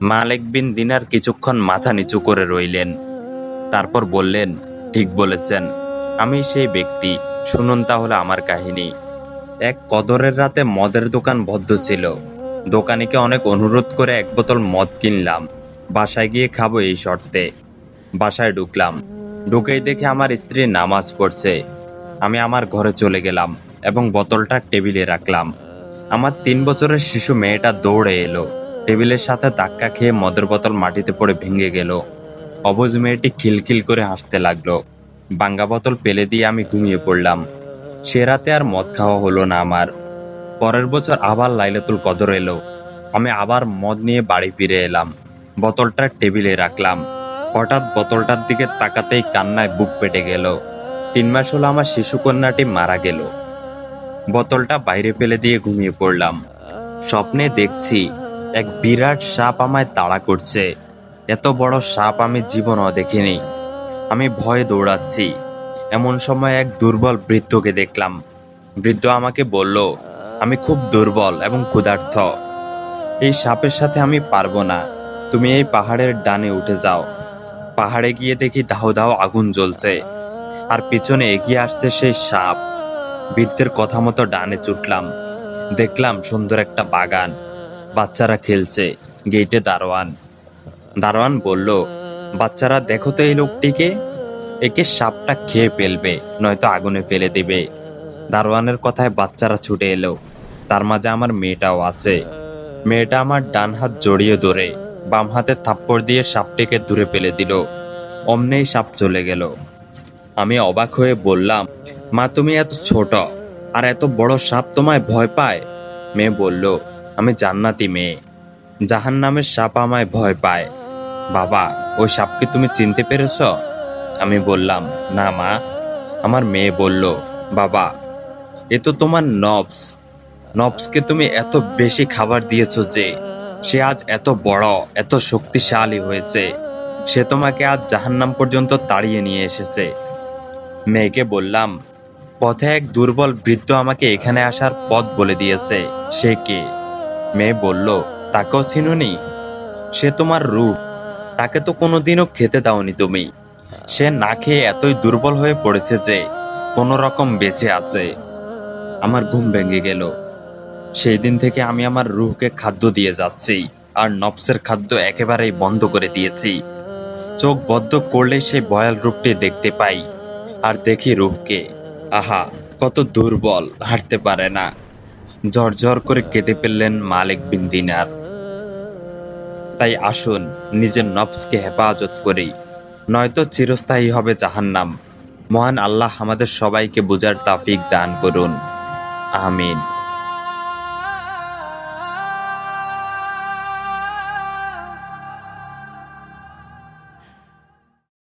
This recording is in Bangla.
মালেক বিন দিনার কিছুক্ষণ মাথা নিচু করে রইলেন। তারপর বললেন, ঠিক বলেছেন, আমি সেই ব্যক্তি। শুনুন তাহলে আমার কাহিনী। এক কদরের রাতে মদের দোকান বদ্ধ ছিল। দোকানিকে অনেক অনুরোধ করে এক বোতল মদ কিনলাম। বাসায় গিয়ে খাব এই শর্তে। বাসায় ঢুকলাম। ঢুকেই দেখে আমার স্ত্রী নামাজ পড়ছে। আমি আমার ঘরে চলে গেলাম এবং বোতলটা টেবিলে রাখলাম। আমার তিন বছরের শিশু মেয়েটা দৌড়ে এলো। টেবিলের সাথে ধাক্কা খেয়ে মদের বোতল মাটিতে পড়ে ভেঙে গেল। অবুজ মেয়েটি খিলখিল করে হাসতে লাগল। বাঙ্গা বোতল পেলে দিয়ে আমি ঘুমিয়ে পড়লাম। সে রাতে আর মদ খাওয়া হলো না আমার। পরের বছর আবার লাইলাতুল কদর এলো। আমি আবার মদ নিয়ে বাড়ি ফিরে এলাম। বোতলটা টেবিলে রাখলাম। হঠাৎ বোতলটার দিকে তাকাতেই কান্নায় বুক পেটে গেল। তিন মাস হলো আমার শিশু কন্যাটি মারা গেল। বোতলটা বাইরে ফেলে দিয়ে ঘুমিয়ে পড়লাম। স্বপ্নে দেখছি এক বিরাট সাপ আমায় তাড়া করছে। এত বড় সাপ আমি জীবনও দেখিনি। আমি ভয়ে দৌড়াচ্ছি। এমন সময় এক দুর্বল বৃদ্ধকে দেখলাম। বৃদ্ধ আমাকে বলল, আমি খুব দুর্বল এবং ক্ষুধার্থ এই সাপের সাথে আমি পারব না। তুমি এই পাহাড়ের ডানে উঠে যাও। পাহাড়ে গিয়ে দেখি দাও দাও আগুন জ্বলছে। আর পিছনে এগিয়ে আসছে সেই সাপ। বৃদ্ধের কথা মতো ডানে চুটলাম। দেখলাম সুন্দর একটা বাগান। বাচ্চারা খেলছে। গেটে দারোয়ান। দারোয়ান বলল, বাচ্চারা, দেখো তো এই লোকটিকে। একে সাপটা খেয়ে ফেলবে, নয়তো আগুনে ফেলে দেবে। দারোয়ানের কথায় বাচ্চারা ছুটে এলো। তার মাঝে আমার মেয়েটাও আছে। মেয়েটা আমার ডান হাত জড়িয়ে ধরে, বাম হাতে থাপ্পড় দিয়ে সাপটিকে দূরে ফেলে দিল। অমনেই সাপ চলে গেল। আমি অবাক হয়ে বললাম, মা, তুমি এত ছোট, আর এত বড় সাপ তোমায় ভয় পায়? মেয়ে বলল আমি জান্নাতি মেয়ে। জাহান নামের সাপ আমায় ভয় পায়। বাবা ওই সাপকে তুমি চিনতে পেরেছ? আমি বললাম, না মা। আমার মেয়ে বলল, বাবা, এ তো তোমার নবস। নবসকে তুমি এত বেশি খাবার দিয়েছ যে সে আজ এত বড়, এত শক্তিশালী হয়েছে। সে তোমাকে আজ জাহান্নাম পর্যন্ত তাড়িয়ে নিয়ে এসেছে। মেয়েকে বললাম, পথে এক দুর্বল বৃদ্ধ আমাকে এখানে আসার পথ বলে দিয়েছে। সে কে? মেয়ে বলল, তাকেও চিনুনি? সে তোমার রূপ। তাকে তো কোনোদিনও খেতে দাওনি তুমি। সে না খেয়ে এতই দুর্বল হয়ে পড়েছে যে কোনো রকম বেঁচে আছে। আমার ঘুম ভেঙে গেল। সেই দিন থেকে আমি আমার রুহকে খাদ্য দিয়ে যাচ্ছি আর নফসের খাদ্য একেবারেই বন্ধ করে দিয়েছি। চোখ বদ্ধ করলে সেই ভয়াল রূপটি দেখতে পাই আর দেখি রুহকে। আহা, কত দুর্বল, হাঁটতে পারে না। ঝরঝর করে কেঁদে ফেললেন মালিক বিন দিনার। তাই আসুন, নিজের নফসকে হেফাজত করি। নয়তো চিরস্থায়ী হবে জাহান্নাম। মহান আল্লাহ আমাদের সবাইকে বুঝার তাফিক দান করুন। আমিন।